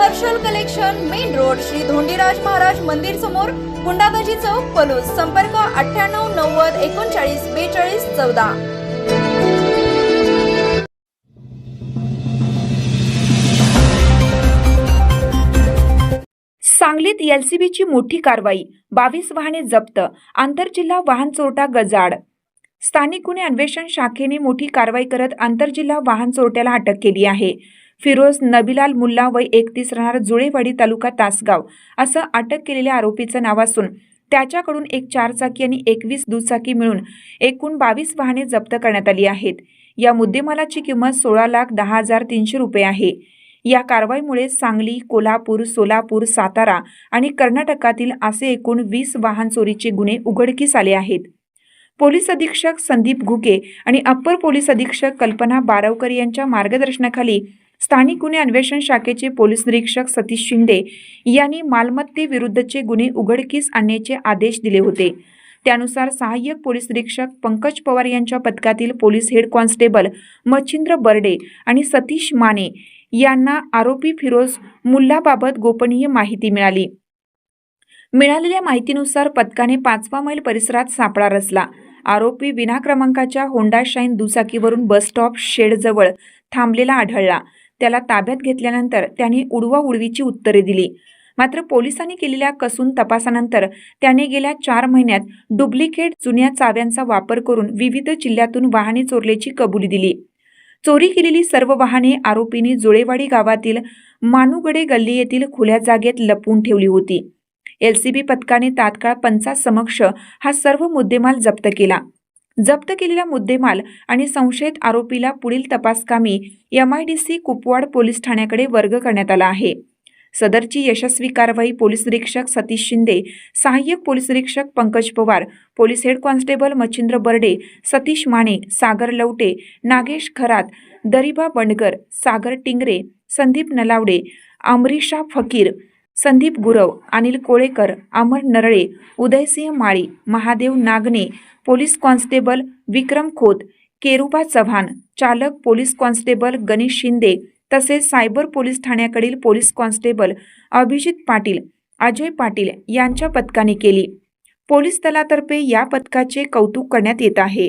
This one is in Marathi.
Harshal collection main road Shri Dhondiraj Maharaj मंदिर समोर गुंडागजी चौक पलूस. संपर्क अठ्ठ्याण्णव नव्वद एकोणचाळीस बेचाळीस चौदा. सांगलीत एलसीबीची मोठी कारवाई बावीस वाहने जप्त आंतरजिल्हा वाहन चोरटा गजाड. स्थानिक गुन्हे अन्वेषण शाखेने मोठी कारवाई करत आंतरजिल्हा वाहन चोरट्याला अटक केली आहे. फिरोज नबिलाल मुल्ला वय एकतीस राहणार जुळेवाडी तालुका तासगाव असं अटक केलेल्या आरोपीचं नाव असून त्याच्याकडून एक चारचाकी आणि एकवीस दुचाकी मिळून एकूण बावीस वाहने जप्त करण्यात आली आहेत. या मुद्देमालाची किंमत सोळा लाख दहा हजार तीनशे रुपये आहे. या कारवाईमुळे सांगली कोल्हापूर सोलापूर सातारा आणि कर्नाटकातील असे एकूण वीस वाहन चोरीचे गुन्हे उघडकीस आले आहेत. पोलीस अधीक्षक संदीप घुके आणि अप्पर पोलीस अधीक्षक कल्पना बारवकर यांच्या मार्गदर्शनाखाली स्थानिक गुन्हे अन्वेषण शाखेचे पोलीस निरीक्षक सतीश शिंदे यांनी मालमत्तेविरुद्धचे गुन्हे उघडकीस आणण्याचे आदेश दिले होते. त्यानुसार सहाय्यक पोलीस निरीक्षक पंकज पवार यांच्या पथकातील police head constable Machhindra Barde आणि सतीश माने यांना आरोपी फिरोज मुल्लाबाबत गोपनीय माहिती मिळाली. मिळालेल्या माहितीनुसार पथकाने पाचवा मैल परिसरात सापळा रचला. आरोपी विना क्रमांकाच्या होंडा शाईन दुचाकीवरून बस स्टॉप शेडजवळ थांबलेला आढळला. त्याला ताब्यात घेतल्यानंतर त्याने उडवा उडवीची उत्तरे दिली. मात्र पोलिसांनी केलेल्या कसून तपासानंतर त्याने गेल्या चार महिन्यात डुप्लिकेट जुन्या चाव्यांचा वापर करून विविध जिल्ह्यातून वाहने चोरल्याची कबुली दिली. चोरी केलेली सर्व वाहने आरोपींनी जुळेवाडी गावातील मानुगडे गल्ली येथील खुल्या जागेत लपवून ठेवली होती. एलसीबी पथकाने तात्काळ पंचासमक्ष हा सर्व मुद्देमाल जप्त केला. जप्त केलेला मुद्देमाल आणि संशयित आरोपीला पुढील तपासकामी M I D C Kupwad police ठाण्याकडे वर्ग करण्यात आला आहे. सदरची यशस्वी कारवाई पोलीस निरीक्षक सतीश शिंदे सहाय्यक पोलीस निरीक्षक Pankaj Pawar police head constable Machhindra Barde Satish Mane Sagar Lavate Nagesh Kharat Dariba Bandkar Sagar Tingre Sandeep Nalawade Amrisha Fakir Sandeep Gurav Anil Kolekar Amar Narale Udaysinh Mali Mahadev Nagane police constable Vikram Khot Keruba Chavan चालक पोलीस कॉन्स्टेबल गणेश शिंदे तसेच सायबर पोलीस ठाण्याकडील पोलीस कॉन्स्टेबल अभिजित पाटील अजय पाटील यांच्या पथकाने केली. पोलीस दलातर्फे या पथकाचे कौतुक करण्यात येत आहे.